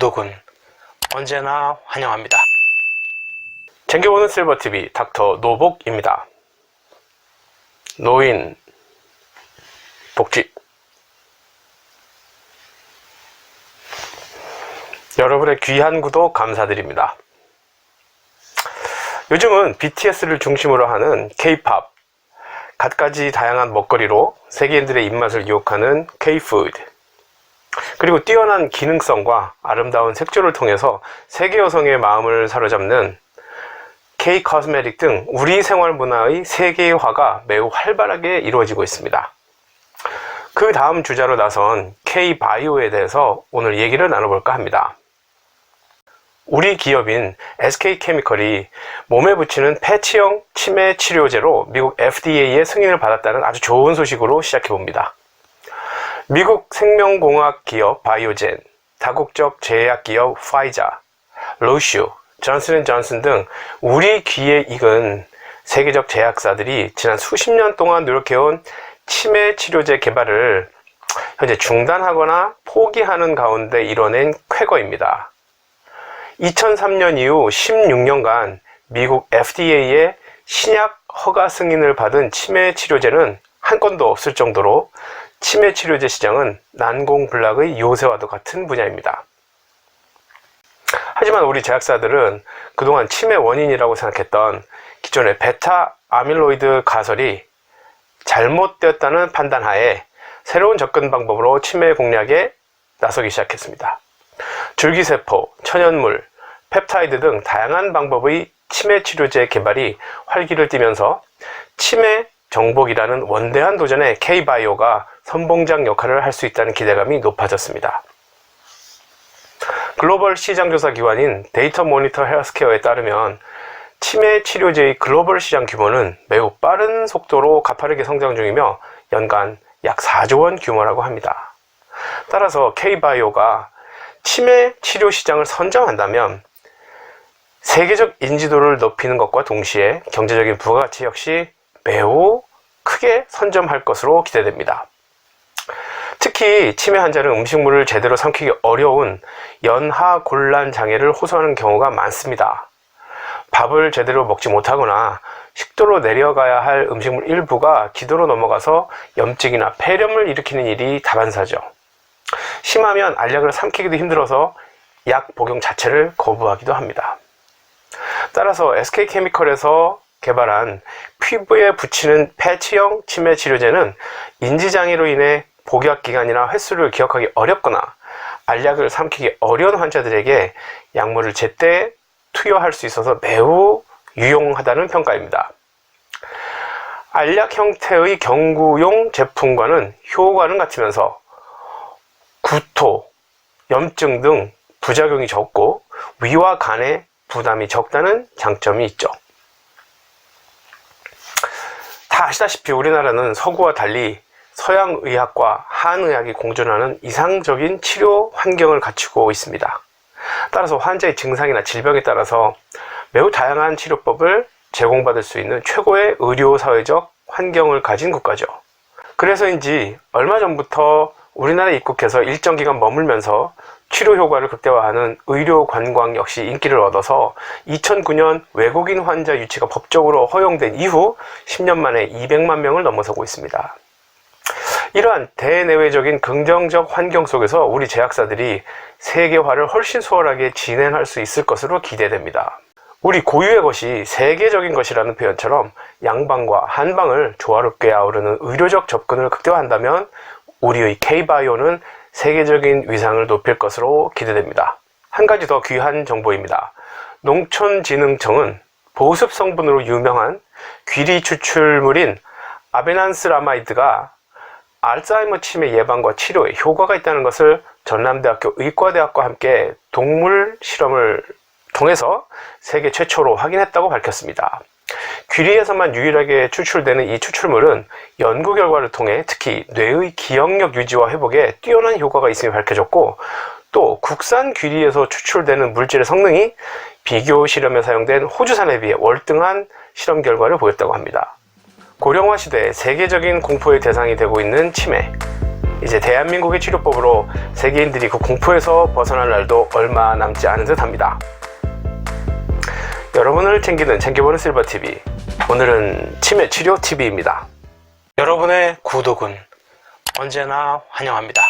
구독은 언제나 환영합니다. 챙겨보는 실버TV 닥터 노복입니다. 노인 복지 여러분의 귀한 구독 감사드립니다. 요즘은 BTS를 중심으로 하는 K-팝, 갖가지 다양한 먹거리로 세계인들의 입맛을 유혹하는 K-푸드, 그리고 뛰어난 기능성과 아름다운 색조를 통해서 세계 여성의 마음을 사로잡는 K 코스메틱 등 우리 생활 문화의 세계화가 매우 활발하게 이루어지고 있습니다. 그 다음 주자로 나선 K 바이오에 대해서 오늘 얘기를 나눠볼까 합니다. 우리 기업인 SK 케미컬이 몸에 붙이는 패치형 치매 치료제로 미국 FDA의 승인을 받았다는 아주 좋은 소식으로 시작해 봅니다. 미국 생명공학 기업 바이오젠, 다국적 제약 기업 파이자, 로슈, 존슨앤존슨 등 우리 귀에 익은 세계적 제약사들이 지난 수십 년 동안 노력해온 치매 치료제 개발을 현재 중단하거나 포기하는 가운데 이뤄낸 쾌거입니다. 2003년 이후 16년간 미국 FDA의 신약 허가 승인을 받은 치매 치료제는 한 건도 없을 정도로 치매 치료제 시장은 난공불락의 요새와도 같은 분야입니다. 하지만 우리 제약사들은 그동안 치매 원인이라고 생각했던 기존의 베타 아밀로이드 가설이 잘못되었다는 판단하에 새로운 접근 방법으로 치매 공략에 나서기 시작했습니다. 줄기세포, 천연물, 펩타이드 등 다양한 방법의 치매 치료제 개발이 활기를 띠면서 치매 정복이라는 원대한 도전에 K바이오가 선봉장 역할을 할 수 있다는 기대감이 높아졌습니다. 글로벌 시장조사 기관인 데이터 모니터 헬스케어에 따르면 치매 치료제의 글로벌 시장 규모는 매우 빠른 속도로 가파르게 성장 중이며 연간 약 4조 원 규모라고 합니다. 따라서 K바이오가 치매 치료 시장을 선점한다면 세계적 인지도를 높이는 것과 동시에 경제적인 부가가치 역시 매우 크게 선점할 것으로 기대됩니다. 특히 치매 환자는 음식물을 제대로 삼키기 어려운 연하 곤란 장애를 호소하는 경우가 많습니다. 밥을 제대로 먹지 못하거나 식도로 내려가야 할 음식물 일부가 기도로 넘어가서 염증이나 폐렴을 일으키는 일이 다반사죠. 심하면 알약을 삼키기도 힘들어서 약 복용 자체를 거부하기도 합니다. 따라서 SK케미컬에서 개발한 피부에 붙이는 패치형 치매 치료제는 인지장애로 인해 복약 기간이나 횟수를 기억하기 어렵거나 알약을 삼키기 어려운 환자들에게 약물을 제때 투여할 수 있어서 매우 유용하다는 평가입니다. 알약 형태의 경구용 제품과는 효과는 같으면서 구토, 염증 등 부작용이 적고 위와 간에 부담이 적다는 장점이 있죠. 다 아시다시피 우리나라는 서구와 달리 서양 의학과 한의학이 공존하는 이상적인 치료 환경을 갖추고 있습니다. 따라서 환자의 증상이나 질병에 따라서 매우 다양한 치료법을 제공받을 수 있는 최고의 의료 사회적 환경을 가진 국가죠. 그래서인지 얼마 전부터 우리나라에 입국해서 일정 기간 머물면서 치료 효과를 극대화하는 의료 관광 역시 인기를 얻어서 2009년 외국인 환자 유치가 법적으로 허용된 이후 10년 만에 200만 명을 넘어서고 있습니다. 이러한 대내외적인 긍정적 환경 속에서 우리 제약사들이 세계화를 훨씬 수월하게 진행할 수 있을 것으로 기대됩니다. 우리 고유의 것이 세계적인 것이라는 표현처럼 양방과 한방을 조화롭게 아우르는 의료적 접근을 극대화한다면 우리의 K바이오는 세계적인 위상을 높일 것으로 기대됩니다. 한 가지 더 귀한 정보입니다. 농촌진흥청은 보습 성분으로 유명한 귀리 추출물인 아베난스라마이드가 알츠하이머 치매 예방과 치료에 효과가 있다는 것을 전남대학교 의과대학과 함께 동물 실험을 통해서 세계 최초로 확인했다고 밝혔습니다. 귀리에서만 유일하게 추출되는 이 추출물은 연구 결과를 통해 특히 뇌의 기억력 유지와 회복에 뛰어난 효과가 있음이 밝혀졌고 또 국산 귀리에서 추출되는 물질의 성능이 비교 실험에 사용된 호주산에 비해 월등한 실험 결과를 보였다고 합니다. 고령화 시대에 세계적인 공포의 대상이 되고 있는 치매. 이제 대한민국의 치료법으로 세계인들이 그 공포에서 벗어날 날도 얼마 남지 않은 듯 합니다. 여러분을 챙기는 챙겨보는 실버TV. 오늘은 치매 치료 TV입니다. 여러분의 구독은 언제나 환영합니다.